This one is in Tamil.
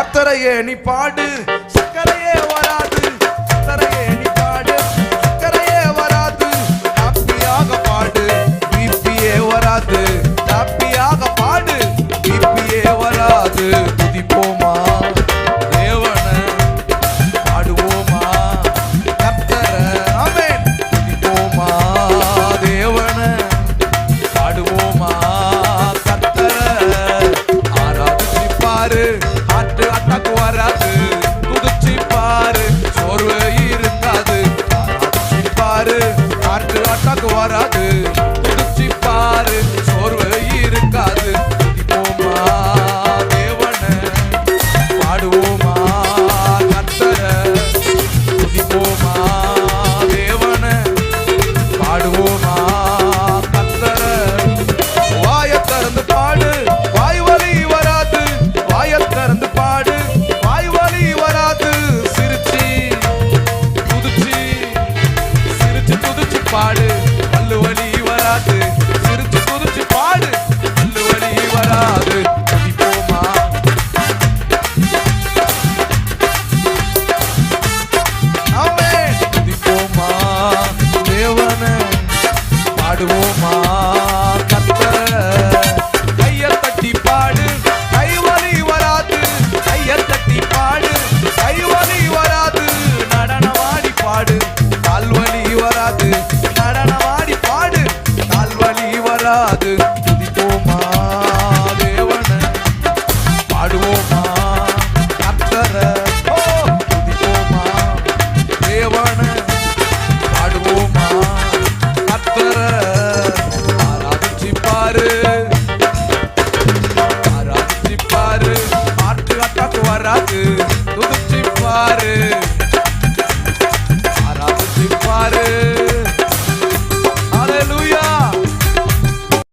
கத்தரையே நீ பாடு. சக்கரையே வரா தக்கு வராது. துதிச்சி பாரு சோர்வு இருக்காது. பாரு காற்று அட்டாக்கு வராது. பாடு.